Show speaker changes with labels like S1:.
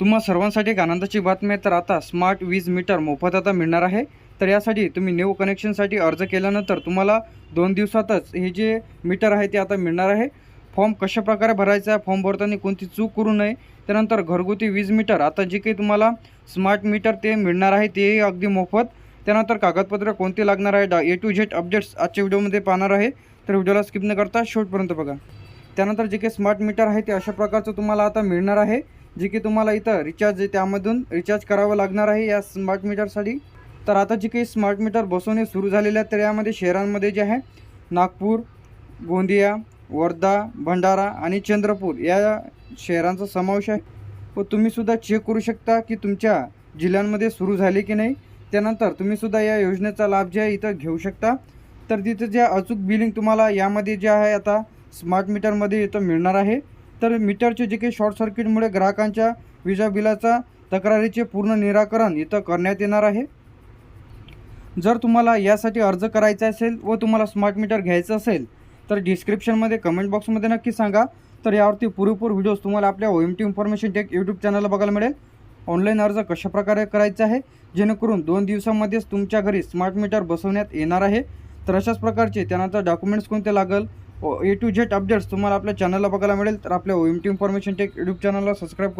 S1: तुम्हा सर्वांसाठी एक आनंदाची बातमी आहे. तर आता स्मार्ट वीज मीटर मोफत आता मिळणार आहे. तर यासाठी तुम्ही न्यू कनेक्शनसाठी अर्ज केल्यानंतर तुम्हाला दोन दिवसातच हे जे मीटर आहे ते आता मिळणार आहे. फॉर्म कशाप्रकारे भरायचा आहे? फॉर्म भरताना कोणती चूक करू नये. त्यानंतर घरगुती वीज मीटर आता जे काही तुम्हाला स्मार्ट मीटर ते मिळणार आहे तेही अगदी मोफत. त्यानंतर कागदपत्र कोणते लागणार आहे? डा ए टू झेड अपडेट्स आजच्या व्हिडिओमध्ये पाहणार आहे. तर व्हिडिओला स्किप न करता शेवटपर्यंत बघा. त्यानंतर जे काही स्मार्ट मीटर आहे ते अशा प्रकारचं तुम्हाला आता मिळणार आहे. जे की तुम्हाला इथं रिचार्ज त्यामधून रिचार्ज करावं लागणार आहे या स्मार्ट मीटरसाठी तर आता जे काही स्मार्ट मीटर बसवणे सुरू झालेले आहेत तर यामध्ये शहरांमध्ये जे आहे नागपूर गोंदिया वर्धा भंडारा आणि चंद्रपूर या शहरांचा समावेश आहे. व तुम्हीसुद्धा चेक करू शकता की तुमच्या जिल्ह्यांमध्ये सुरू झाले की नाही. त्यानंतर तुम्हीसुद्धा या योजनेचा लाभ जे आहे इथं घेऊ शकता. तर तिथं जे अचूक बिलिंग तुम्हाला यामध्ये जे आहे आता स्मार्ट मीटरमध्ये इथं मिळणार आहे. तर मीटरचे जे काही शॉर्ट सर्किटमुळे ग्राहकांच्या विजा बिलाचा तक्रारीचे पूर्ण निराकरण इथं करण्यात येणार आहे. जर तुम्हाला यासाठी अर्ज करायचा असेल व तुम्हाला स्मार्ट मीटर घ्यायचं असेल तर डिस्क्रिप्शनमध्ये कमेंट बॉक्समध्ये नक्की सांगा. तर यावरती पुरेपूर व्हिडिओज तुम्हाला आपल्या O M T information tech YouTube चॅनलला बघायला मिळेल. ऑनलाईन अर्ज कशाप्रकारे करायचा आहे? जेणेकरून दोन दिवसामध्येच तुमच्या घरी स्मार्ट मीटर बसवण्यात येणार आहे. तर अशाच प्रकारचे त्यानंतर डॉक्युमेंट्स कोणते लागेल? ए टू झेड अपडेट्स तुम्हाला आपल्या चॅनलला बघायला मिळेल. तर आपल्या O M T information tech YouTube चॅनलला सबस्क्राईब करून